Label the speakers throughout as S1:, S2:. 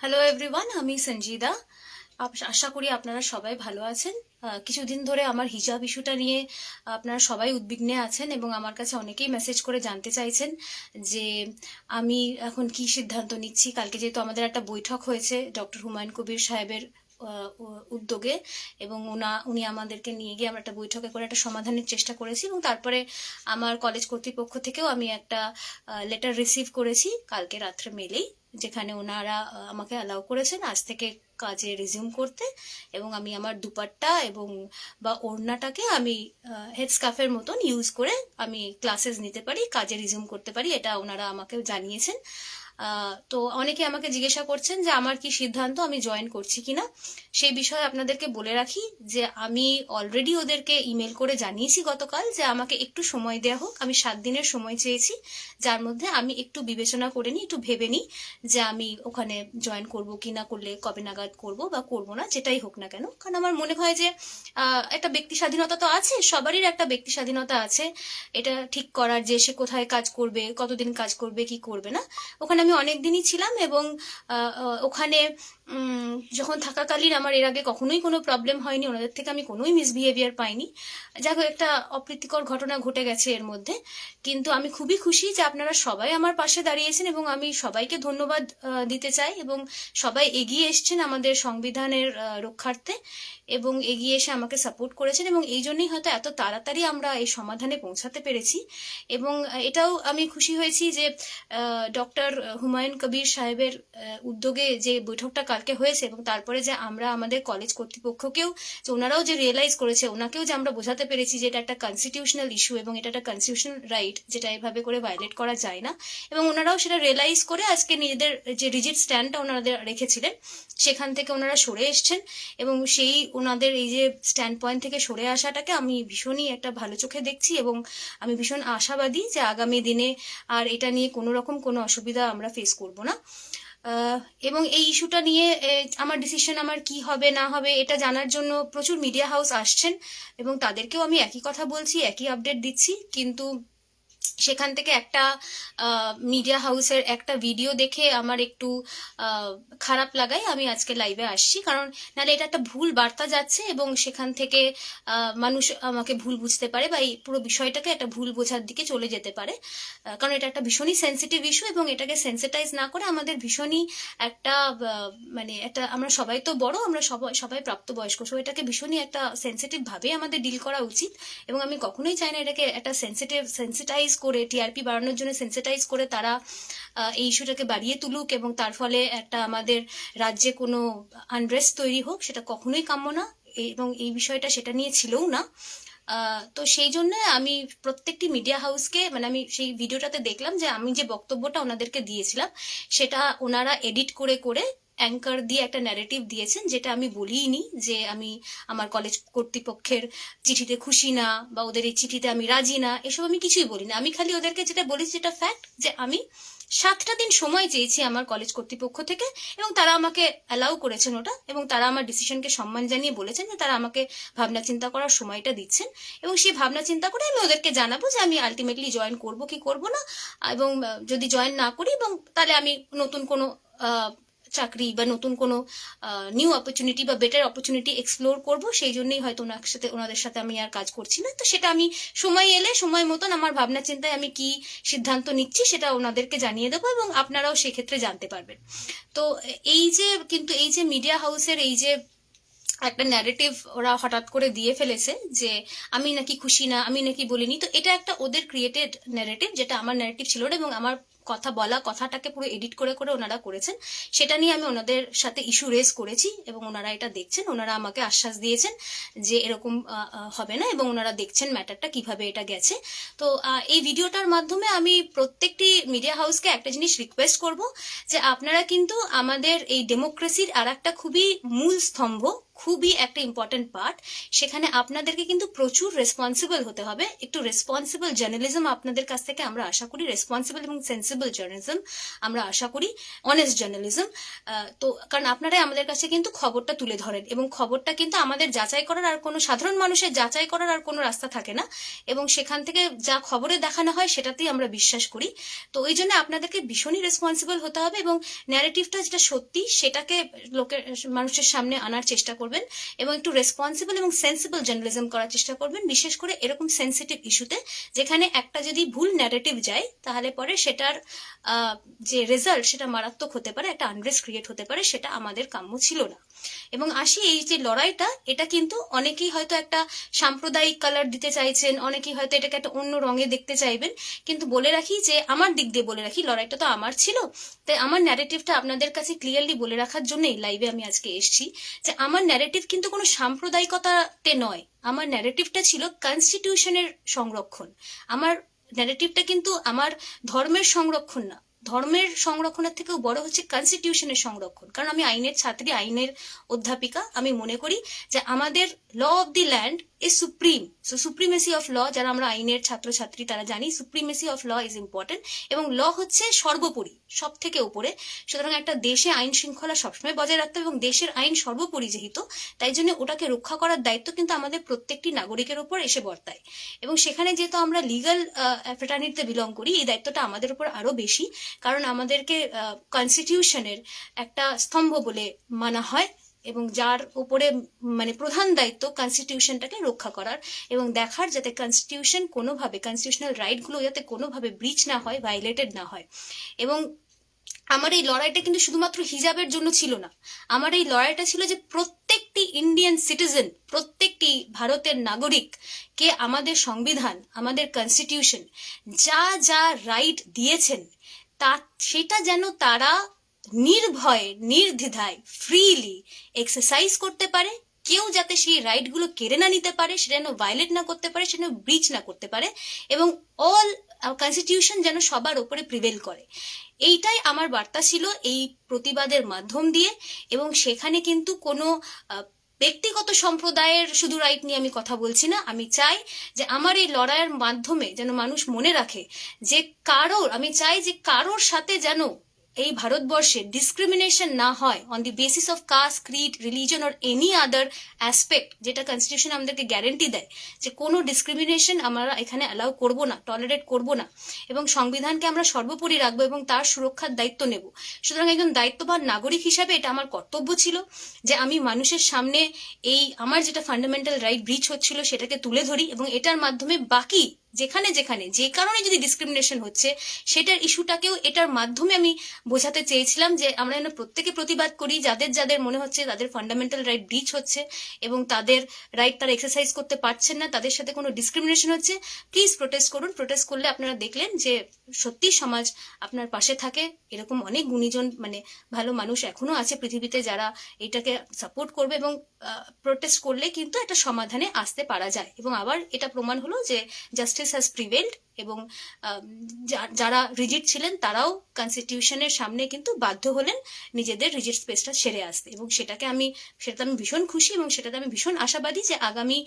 S1: Hello everyone আমি সঞ্জিদা। আশা করি আপনারা সবাই ভালো আছেন। কিছুদিন ধরে আমার হিজাব ইস্যুটা নিয়ে আপনারা সবাই উদ্বিগ্নে আছেন এবং আমার কাছে অনেকেই মেসেজ করে জানতে চাইছেন যে আমি এখন কি সিদ্ধান্ত নিচ্ছি। কালকে যেহেতু আমাদের একটা বৈঠক হয়েছে ডক্টর হুমায়ুন কবির সাহেবের উদ্যোগে এবং ওনা উনি আমাদেরকে নিয়ে গিয়ে আমরা একটা বৈঠকে করে একটা সমাধানের চেষ্টা করেছি এবং তারপরে আমার কলেজ কর্তৃপক্ষ থেকেও আমি একটা লেটার রিসিভ করেছি কালকে রাত্রে মেলেই, যেখানে ওনারা আমাকে অ্যালাউ করেছেন আজ থেকে কাজে রিজিউম করতে এবং আমি আমার দুপাট্টা এবং, বা ওড়নাটাকে আমি হেড স্কাফের মতন ইউজ করে আমি ক্লাসেস নিতে পারি, কাজে রিজিউম করতে পারি, এটা ওনারা আমাকে জানিয়েছেন। তো অনেকে আমাকে জিজ্ঞাসা করছেন যে আমার কি সিদ্ধান্ত আমি জয়েন করছি কিনা। সেই বিষয়ে আপনাদেরকে বলে রাখি যে আমি অলরেডি ওদেরকে ইমেল করে জানিয়েছি গতকাল যে আমাকে একটু সময় দেওয়া হোক। আমি সাত দিনের সময় চেয়েছি, যার মধ্যে আমি একটু বিবেচনা করে নিই, একটু ভেবে নিই যে আমি ওখানে জয়েন করব কি না করলে কবে নাগাদ করব বা করব না, যেটাই হোক না কেন। কারণ আমার মনে হয় যে একটা ব্যক্তি স্বাধীনতা তো আছে, সবারই একটা ব্যক্তি স্বাধীনতা আছে। এটা ঠিক করার যে সে কোথায় কাজ করবে, কতদিন কাজ করবে, কি করবে না, ওখানে আমি অনেক দিনই ছিলাম এবং ওখানে যখন থাকাকালীন আমার এর আগে কখনোই কোনো প্রবলেম হয়নি, ওনাদের থেকে আমি কোনোই মিসবিহেভিয়ার পাইনি। যাই হোক, একটা অপ্রীতিকর ঘটনা ঘটে গেছে এর মধ্যে। কিন্তু আমি খুবই খুশি যে আপনারা সবাই আমার পাশে দাঁড়িয়েছেন এবং আমি সবাইকে ধন্যবাদ দিতে চাই এবং সবাই এগিয়ে এসছেন আমাদের সংবিধানের রক্ষার্থে এবং এগিয়ে এসে আমাকে সাপোর্ট করেছেন এবং এই জন্যই হয়তো এত তাড়াতাড়ি আমরা এই সমাধানে পৌঁছাতে পেরেছি। এবং এটাও আমি খুশি হয়েছি যে ডক্টর হুমায়ুন কবির সাহেবের উদ্যোগে যে বৈঠকটা কালকে হয়েছে এবং তারপরে যে আমরা আমাদের কলেজ কর্তৃপক্ষকেও যে ওনারাও যে রিয়েলাইজ করেছে, ওনাকেও যে আমরা বোঝাতে পেরেছি যে এটা একটা কনস্টিটিউশনাল ইস্যু এবং এটা একটা কনস্টিটিউশনাল রাইট যেটা এভাবে করে ভায়োলেট করা যায় না এবং ওনারাও সেটা রিয়েলাইজ করে আজকে নিজেদের যে রিজিট স্ট্যান্ডটা ওনাদের রেখেছিলেন, সেখান থেকে ওনারা সরে এসছেন এবং সেই ওনাদের এই যে স্ট্যান্ড পয়েন্ট থেকে সরে আসাটাকে আমি ভীষণই একটা ভালো চোখে দেখছি এবং আমি ভীষণ আশাবাদী যে আগামী দিনে আর এটা নিয়ে কোনো রকম কোনো অসুবিধা আমরা ফেস করব না। এবং এই ইস্যুটা নিয়ে আমার ডিসিশন আমার কি হবে, না হবে, এটা জানার জন্য প্রচুর মিডিয়া হাউস আসছেন এবং তাদেরকেও আমি একই কথা বলছি, একই আপডেট দিচ্ছি। কিন্তু সেখান থেকে একটা মিডিয়া হাউসের একটা ভিডিও দেখে আমার একটু খারাপ লাগায়। আমি আজকে লাইভে আসছি। কারণ নাহলে এটা একটা ভুল বার্তা যাচ্ছে এবং সেখান থেকে মানুষ আমাকে ভুল বুঝতে পারে বা এই পুরো বিষয়টাকে একটা ভুল বোঝার দিকে চলে যেতে পারে। কারণ এটা একটা ভীষণই সেন্সিটিভ ইস্যু এবং এটাকে সেন্সিটাইজ না করে আমাদের ভীষণই একটা মানে একটা, আমরা সবাই তো বড়, আমরা সবাই সবাই প্রাপ্তবয়স্ক সো এটাকে ভীষণই একটা সেন্সিটিভ ভাবে আমাদের ডিল করা উচিত এবং আমি কখনোই চাই না এটাকে একটা সেন্সিটিভ সেন্সিটাইজ করে টিআরপি বাড়ানোর জন্য সেন্সিটাইজ করে তারা এই ইস্যুটাকে বাড়িয়ে তুলুক এবং তার ফলে একটা আমাদের রাজ্যে কোনো আনরেস্ট তৈরি হোক সেটা কখনোই কাম্য না এবং এই বিষয়টা সেটা নিয়ে ছিলও না। তো সেই জন্য আমি প্রত্যেকটি মিডিয়া হাউসকে মানে আমি সেই ভিডিওটাতে দেখলাম যে আমি যে বক্তব্যটা ওনাদেরকে দিয়েছিলাম, সেটা ওনারা এডিট করে করে অ্যাঙ্কার দিয়ে একটা ন্যারেটিভ দিয়েছেন, যেটা আমি বলিনি যে আমি আমার কলেজ কর্তৃপক্ষের চিঠিতে খুশি না বা ওদের এই চিঠিতে আমি রাজি না, এসব আমি কিছুই বলি না আমি খালি ওদেরকে যেটা বলেছি যেটা ফ্যাক্ট যে আমি সাতটা দিন সময় চেয়েছি আমার কলেজ কর্তৃপক্ষ থেকে এবং তারা আমাকে অ্যালাউ করেছেন ওটা এবং তারা আমার ডিসিশনকে সম্মান জানিয়ে বলেছেন যে তারা আমাকে ভাবনা চিন্তা করার সময়টা দিচ্ছেন এবং সেই ভাবনা চিন্তা করে আমি ওদেরকে জানাব যে আমি আলটিমেটলি জয়েন করব কি করব না এবং যদি জয়েন না করি এবং তাহলে আমি নতুন কোনো চাকরি বা নতুন কোনো নিউ অপরচুনিটি বা বেটার অপরচুনিটি এক্সপ্লোর করব, সেই জন্যই হয়তো ওনার সাথে, ওনাদের সাথে আমি আর কাজ করছি না। তো সেটা আমি সময় এলে, সময় মতন আমার ভাবনা চিন্তায় আমি কি সিদ্ধান্ত নিচ্ছি সেটা ওনাদেরকে জানিয়ে দেবো এবং আপনারাও সেক্ষেত্রে জানতে পারবেন। তো এই যে, কিন্তু এই যে মিডিয়া হাউসের এই যে একটা ন্যারেটিভ ওরা হঠাৎ করে দিয়ে ফেলেছে যে, আমি নাকি খুশি না, আমি নাকি বলিনি, তো এটা একটা ওদের ক্রিয়েটেড ন্যারেটিভ যেটা আমার ন্যারেটিভ ছিল না এবং আমার কথা বলা, কথাটাকে পুরো এডিট করে করে ওনারা করেছেন। সেটা নিয়ে আমি ওনাদের সাথে ইস্যু রেজ করেছি এবং ওনারা এটা দেখছেন। ওনারা আমাকে আশ্বাস দিয়েছেন যে এরকম হবে না এবং ওনারা দেখছেন ম্যাটারটা কীভাবে এটা গেছে। তো এই ভিডিওটার মাধ্যমে আমি প্রত্যেকটি মিডিয়া হাউসকে একটা জিনিস রিকোয়েস্ট করব যে আপনারা কিন্তু আমাদের এই ডেমোক্রেসির আর একটা খুবই মূল স্তম্ভ খুবই একটা ইম্পর্টেন্ট পার্ট সেখানে আপনাদেরকে কিন্তু প্রচুর রেসপন্সিবল হতে হবে। একটু রেসপন্সিবল জার্নালিজম আপনাদের কাছ থেকে আমরা আশা করি রেসপন্সিবল এবং সেন্সিবল জার্নালিজম আমরা আশা করি অনেস্ট জার্নালিজম তো কারণ আপনারাই আমাদের কাছে কিন্তু খবরটা তুলে ধরেন এবং খবরটা কিন্তু আমাদের যাচাই করার আর কোনো সাধারণ মানুষের যাচাই করার আর কোনো রাস্তা থাকে না এবং সেখান থেকে যা খবরে দেখানো হয় সেটাতেই আমরা বিশ্বাস করি। তো ওই জন্য আপনাদেরকে ভীষণই রেসপন্সিবল হতে হবে এবং ন্যারেটিভটা যেটা সত্যি সেটাকে লোকের, মানুষের সামনে আনার চেষ্টা করবেন এবং একটু রেসপন্সিবল এবং সেন্সিবল জার্নালিজম করার চেষ্টা করবেন, বিশেষ করে এরকম সেন্সিটিভ ইস্যুতে যেখানে একটা যদি ভুল ন্যারেটিভ যায়, তাহলে পরে সেটার যে রেজাল্ট সেটা মারাত্মক হতে পারে, একটা আনরেস্ট ক্রিয়েট হতে পারে, সেটা আমাদের কাম্য ছিল না। এবং আসি এই যে লড়াইটা, এটা কিন্তু অনেকেই হয়তো একটা সাম্প্রদায়িক কালার দিতে চাইছেন, অনেকেই হয়তো এটাকে একটা অন্য রঙে দেখতে চাইবেন। কিন্তু বলে রাখি যে, আমার দিক দিয়ে বলে রাখি, লড়াইটা তো আমার ছিল। তাই আমার ন্যারেটিভটা আপনাদের কাছে ক্লিয়ারলি বলে রাখার জন্যই লাইভে আমি আজকে এসেছি যে, আমার ন্যারেটিভ কিন্তু কোনো সাম্প্রদায়িকতাতে নয়। আমার ন্যারেটিভটা ছিল কনস্টিটিউশনের সংরক্ষণ। আমার ন্যারেটিভটা কিন্তু আমার ধর্মের সংরক্ষণ না। ধর্মের সংরক্ষণের থেকেও বড় হচ্ছে কনস্টিটিউশনের সংরক্ষণ। কারণ আমি আইনের ছাত্রী, আইনের অধ্যাপিকা। আমি মনে করি যে আমাদের law of the land a supreme so supremacy of law যারা আমরা আইনের ছাত্রছাত্রী, তারা জানি supremacy of law is important এবং ল হচ্ছে সর্বোপরি সব থেকে উপরে। সুতরাং একটা দেশে আইন শৃঙ্খলা সবসময় বজায় রাখতে এবং দেশের আইন সর্বোপরি যেহেতু, তাই জন্য ওটাকে রক্ষা করার দায়িত্ব কিন্তু আমাদের প্রত্যেকটি নাগরিকের উপর এসে বর্তায়। এবং সেখানে যেহেতু আমরা লিগাল ফ্রেটার্নিটিতে বিলং করি, এই দায়িত্বটা আমাদের উপর আরও বেশি, কারণ আমাদেরকে কনস্টিটিউশনের একটা স্তম্ভ বলে মানা হয়। এবং যার উপরে মানে প্রধান দায়িত্ব কনস্টিটিউশনটাকে রক্ষা করার এবং দেখার যাতে কনস্টিটিউশন কোনোভাবে কনস্টিটিউশনাল রাইটগুলো যাতে কোনোভাবে ব্রিচ না হয় ভাইলেটেড না হয়। এবং আমার এই লড়াইটা কিন্তু শুধুমাত্র হিজাবের জন্য ছিল না। আমার এই লড়াইটা ছিল যে প্রত্যেকটি ইন্ডিয়ান সিটিজেন প্রত্যেকটি ভারতের নাগরিক কে আমাদের সংবিধান, আমাদের কনস্টিটিউশন যা যা রাইট দিয়েছেন, তা, সেটা যেন তারা নির্ভয়ে, নির্দ্বিধায় ফ্রিলি এক্সারসাইজ করতে পারে। কেউ যাতে সেই রাইটগুলো কেড়ে না নিতে পারে, সেটা যেন ভায়োলেট না করতে পারে, সেটা ব্রিচ না করতে পারে এবং অল কনস্টিটিউশন যেন সবার উপরে প্রিভেল করে। এইটাই আমার বার্তা ছিল এই প্রতিবাদের মাধ্যম দিয়ে এবং সেখানে কিন্তু কোনো ব্যক্তিগত সম্প্রদায়ের শুধু রাইট নিয়ে আমি কথা বলছি না। আমি চাই যে আমার এই লড়াইয়ের মাধ্যমে যেন মানুষ মনে রাখে যে কারোর, আমি চাই যে কারোর সাথে যেন এই ভারতবর্ষে ডিসক্রিমিনেশন না হয় on the basis of caste creed religion or any other aspect যেটা কনস্টিটিউশন আমাদেরকে গ্যারেন্টি দেয় যে কোনো ডিসক্রিমিনেশন আমরা এখানে অ্যালাউ করব না টলারেট করব না এবং সংবিধানকে আমরা সর্বোপরি রাখব এবং তার সুরক্ষার দায়িত্ব নেব। সুতরাং একজন দায়িত্ববান নাগরিক হিসাবে এটা আমার কর্তব্য ছিল যে আমি মানুষের সামনে এই আমার যেটা ফান্ডামেন্টাল রাইট ব্রিচ হচ্ছিল সেটাকে তুলে ধরি এবং এটার মাধ্যমে বাকি যেখানে যেখানে, যে কারণে যদি ডিসক্রিমিনেশন হচ্ছে, সেটার ইস্যুটাকেও এটার মাধ্যমে আমি বোঝাতে চেয়েছিলাম যে আমরা যেন প্রত্যেকে প্রতিবাদ করি, যাদের যাদের মনে হচ্ছে তাদের ফান্ডামেন্টাল রাইট ব্রিচ হচ্ছে এবং তাদের রাইট তারা এক্সারসাইজ করতে পারছেন না, তাদের সাথে কোনো ডিসক্রিমিনেশন হচ্ছে প্লিজ প্রোটেস্ট করুন। প্রোটেস্ট করলে আপনারা দেখলেন যে সত্যি সমাজ আপনার পাশে থাকে। এরকম অনেক গুণীজন মানে ভালো মানুষ এখনও আছে পৃথিবীতে যারা এটাকে সাপোর্ট করবে এবং প্রোটেস্ট করলে কিন্তু একটা সমাধানে আসতে পারা যায়। এবং আবার এটা প্রমাণ হলো যে জাস্টিস হ্যাজ প্রিভেলড এবং যারা রিজিট ছিলেন তারাও কনস্টিটিউশনের সামনে কিন্তু বাধ্য হলেন নিজেদের রিজিট স্পেসটা সেরে আসতে এবং সেটাকে আমি, সেটাতে আমি ভীষণ খুশি এবং সেটাতে আমি ভীষণ আশাবাদী যে আগামী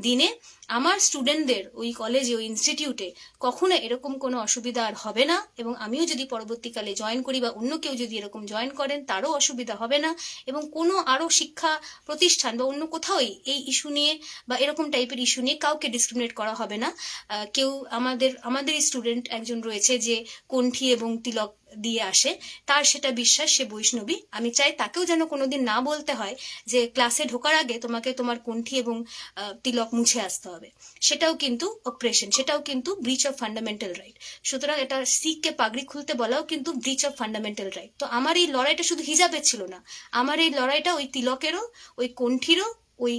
S1: দিনে আমার স্টুডেন্টদের ওই কলেজে ওই ইনস্টিটিউটে কখনো এরকম কোনো অসুবিধা আর হবে না এবং আমিও যদি পরবর্তীকালে জয়েন করি বা অন্য কেউ যদি এরকম জয়েন করেন তারও অসুবিধা হবে না এবং কোনো আরও শিক্ষা প্রতিষ্ঠান বা অন্য কোথাওই এই ইস্যু নিয়ে বা এরকম টাইপের ইস্যু নিয়ে কাউকে ডিসক্রিমিনেট করা হবে না। কেউ আমাদের আমাদের স্টুডেন্ট একজন রয়েছে যে কণ্ঠী এবং তিলক দিয়ে আসে, তার সেটা বিশ্বাস, সে বৈষ্ণবী। আমি চাই তাকেও যেন কোনোদিন না বলতে হয় যে ক্লাসে ঢোকার আগে তোমাকে তোমার কণ্ঠী এবং তিলক মুছে আসতে হবে। সেটাও কিন্তু অপারেশন সেটাও কিন্তু ব্রিচ অফ ফান্ডামেন্টাল রাইট সুতরাং এটা শিখকে পাগড়ি খুলতে বলাও কিন্তু ব্রিচ অফ ফান্ডামেন্টাল রাইট তো আমার এই লড়াইটা শুধু হিজাবের ছিল না, আমার এই লড়াইটা ওই তিলকেরও, ওই কণ্ঠীরও, ওই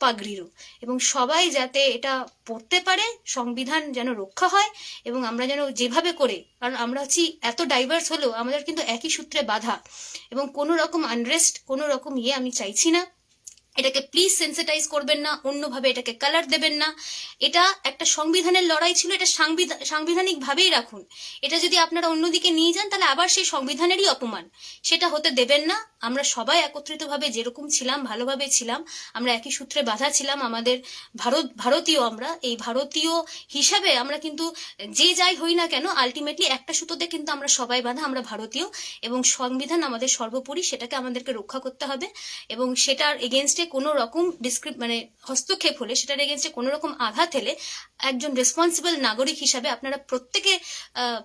S1: পাগড়িরও। এবং সবাই যাতে এটা পড়তে পারে, সংবিধান যেন রক্ষা হয়, এবং আমরা যেন যেভাবে করে, কারণ আমরা হচ্ছি এত ডাইভার্স হলেও আমাদের কিন্তু একই সূত্রে বাধা। এবং কোনো রকম আনরেস্ট কোনো রকম ইয়ে আমি চাইছি না। এটাকে প্লিজ সেন্সিটাইজ করবেন না, অন্যভাবে এটাকে কালার দেবেন না। এটা একটা সংবিধানের লড়াই ছিল, এটা সাংবিধা- সাংবিধানিকভাবেই রাখুন। এটা যদি আপনারা অন্যদিকে নিয়ে যান, তাহলে আবার সেই সংবিধানেরই অপমান। সেটা হতে দেবেন না। আমরা সবাই একত্রিতভাবে যেরকম ছিলাম, ভালোভাবে ছিলাম। আমরা একই সূত্রে বাঁধা ছিলাম আমাদের ভারত, ভারতীয় আমরা। এই ভারতীয় হিসাবে আমরা কিন্তু যে যাই হই না কেন আলটিমেটলি একটা সুতোতে কিন্তু আমরা সবাই বাঁধা, আমরা ভারতীয়। এবং সংবিধান আমাদের সর্বোপরি, সেটাকে আমাদেরকে রক্ষা করতে হবে। এবং সেটার এগেনস্টে কোনো রকম ডিসক্রিপ মানে হস্তক্ষেপ হলে, সেটার এগেনস্টে কোনো রকম আঘাত হলে একজন রেসপন্সিবল নাগরিক হিসাবে আপনারা প্রত্যেকে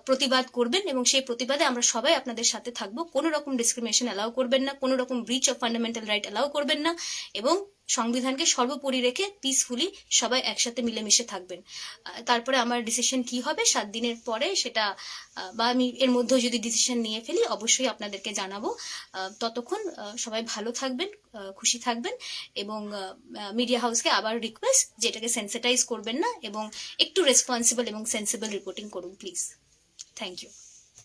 S1: প্রতিবাদ করবেন এবং সেই প্রতিবাদে আমরা সবাই আপনাদের সাথে থাকব। কোনো রকম ডিসক্রিমিনেশন অ্যালাউ করবেন না, কোনো রকম breach of fundamental right allow করবেন না এবং সংবিধানকে সর্বোপরি রেখে পিসফুলি সবাই একসাথে মিলেমিশে থাকবেন। তারপরে আমার ডিসিশন কি হবে সাত দিনের পরে সেটা বা আমি এর মধ্যেও যদি ডিসিশন নিয়ে ফেলি, অবশ্যই আপনাদেরকে জানাব। ততক্ষণ সবাই ভালো থাকবেন খুশি থাকবেন এবং মিডিয়া হাউসকে আবার রিকোয়েস্ট যেটাকে সেন্সিটাইজ করবেন না এবং একটু রেসপন্সিবল এবং সেন্সিবল রিপোর্টিং করুন প্লিজ থ্যাংক ইউ